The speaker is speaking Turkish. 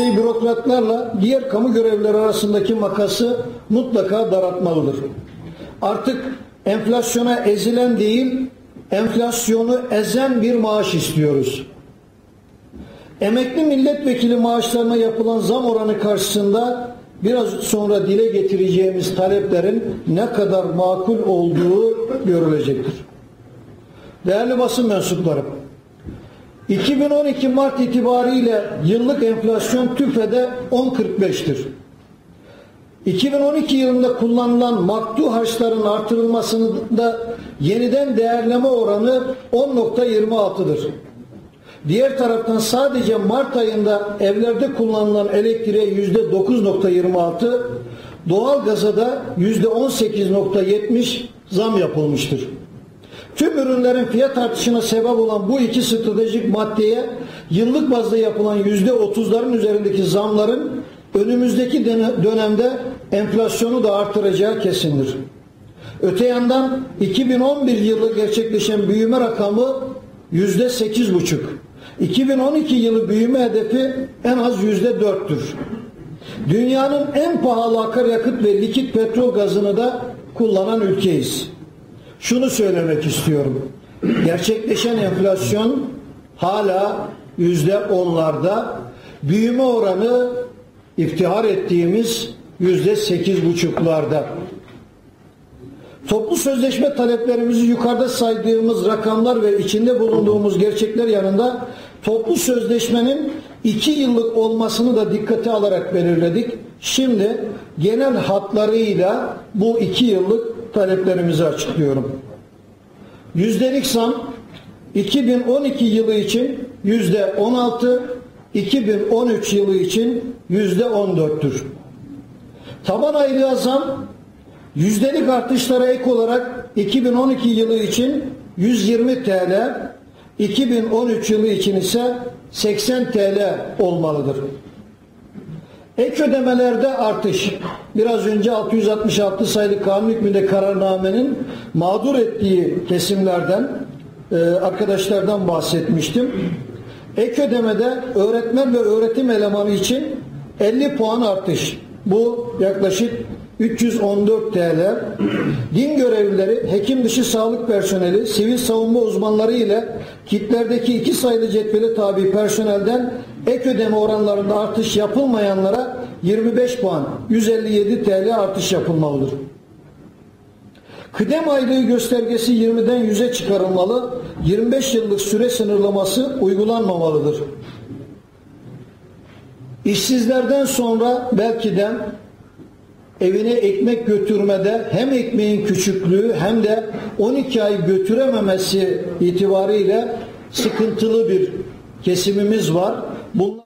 bürokratlarla diğer kamu görevlileri arasındaki makası mutlaka daraltmalıdır. Artık enflasyona ezilen değil, enflasyonu ezen bir maaş istiyoruz. Emekli milletvekili maaşlarına yapılan zam oranı karşısında biraz sonra dile getireceğimiz taleplerin ne kadar makul olduğu görülecektir. Değerli basın mensupları, 2012 Mart itibariyle yıllık enflasyon TÜFE'de 10.45'tir. 2012 yılında kullanılan maktu harçların artırılmasında yeniden değerleme oranı 10.26'dır. Diğer taraftan sadece Mart ayında evlerde kullanılan elektriğe yüzde 9.26, doğalgaza da yüzde 18.70 zam yapılmıştır. Tüm ürünlerin fiyat artışına sebep olan bu iki stratejik maddeye yıllık bazda yapılan yüzde otuzların üzerindeki zamların önümüzdeki dönemde enflasyonu da artıracağı kesindir. Öte yandan 2011 yılı gerçekleşen büyüme rakamı yüzde sekiz buçuk. 2012 yılı büyüme hedefi en az yüzde dörttür. Dünyanın en pahalı akaryakıt ve likit petrol gazını da kullanan ülkeyiz. Şunu söylemek istiyorum. Gerçekleşen enflasyon hala yüzde onlarda. Büyüme oranı iftihar ettiğimiz yüzde sekiz buçuklarda. Toplu sözleşme taleplerimizi yukarıda saydığımız rakamlar ve içinde bulunduğumuz gerçekler yanında toplu sözleşmenin iki yıllık olmasını da dikkate alarak belirledik. Şimdi genel hatlarıyla bu iki yıllık taleplerimizi açıklıyorum. Yüzdelik zam 2012 yılı için yüzde 16, 2013 yılı için yüzde 14'tür. Taban aylığa zam yüzdelik artışlara ek olarak 2012 yılı için 120 TL, 2013 yılı için ise 80 TL olmalıdır. Ek ödemelerde artış. Biraz önce 666 sayılı kanun hükmünde kararnamenin mağdur ettiği kesimlerden, e, arkadaşlardan bahsetmiştim. Ek ödemede öğretmen ve öğretim elemanı için 50 puan artış. Bu yaklaşık 314 TL. Din görevlileri, hekim dışı sağlık personeli, sivil savunma uzmanları ile kitlerdeki iki sayılı cetveli tabi personelden ek ödeme oranlarında artış yapılmayanlara 25 puan, 157 TL artış yapılmalıdır. Kıdem aylığı göstergesi 20'den 100'e çıkarılmalı, 25 yıllık süre sınırlaması uygulanmamalıdır. İşsizlerden sonra belki de evine ekmek götürmede hem ekmeğin küçüklüğü hem de 12 ay götürememesi itibariyle sıkıntılı bir kesimimiz var. Bunlar